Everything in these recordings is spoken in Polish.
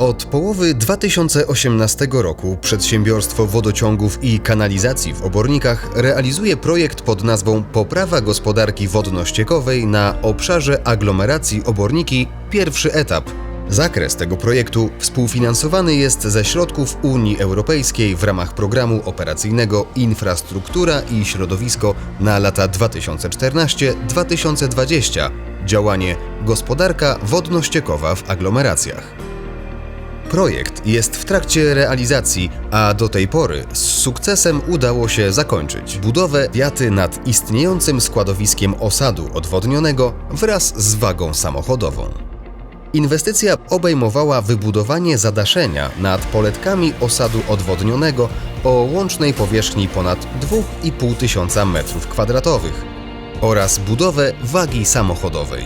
Od połowy 2018 roku przedsiębiorstwo wodociągów i kanalizacji w Obornikach realizuje projekt pod nazwą Poprawa gospodarki wodno-ściekowej na obszarze aglomeracji Oborniki pierwszy etap. Zakres tego projektu współfinansowany jest ze środków Unii Europejskiej w ramach programu operacyjnego Infrastruktura i środowisko na lata 2014-2020. Działanie Gospodarka wodno-ściekowa w aglomeracjach. Projekt jest w trakcie realizacji, a do tej pory z sukcesem udało się zakończyć budowę wiaty nad istniejącym składowiskiem osadu odwodnionego wraz z wagą samochodową. Inwestycja obejmowała wybudowanie zadaszenia nad poletkami osadu odwodnionego o łącznej powierzchni ponad 2,5 tysiąca metrów kwadratowych oraz budowę wagi samochodowej.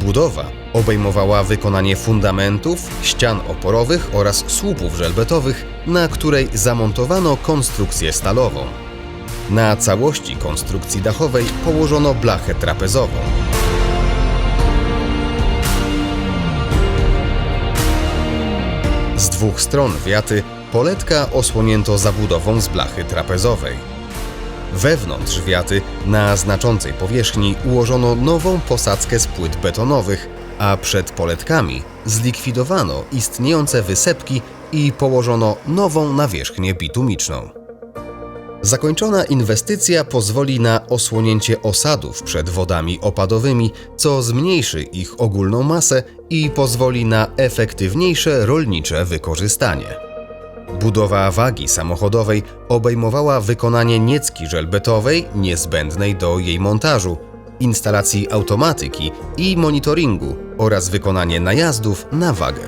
Budowa obejmowała wykonanie fundamentów, ścian oporowych oraz słupów żelbetowych, na której zamontowano konstrukcję stalową. Na całości konstrukcji dachowej położono blachę trapezową. Z dwóch stron wiaty poletka osłonięto zabudową z blachy trapezowej. Wewnątrz wiaty na znaczącej powierzchni ułożono nową posadzkę z płyt betonowych, a przed poletkami zlikwidowano istniejące wysepki i położono nową nawierzchnię bitumiczną. Zakończona inwestycja pozwoli na osłonięcie osadów przed wodami opadowymi, co zmniejszy ich ogólną masę i pozwoli na efektywniejsze rolnicze wykorzystanie. Budowa wagi samochodowej obejmowała wykonanie niecki żelbetowej niezbędnej do jej montażu, instalacji automatyki i monitoringu oraz wykonanie najazdów na wagę.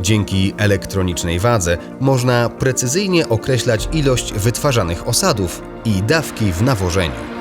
Dzięki elektronicznej wadze można precyzyjnie określać ilość wytwarzanych osadów i dawki w nawożeniu.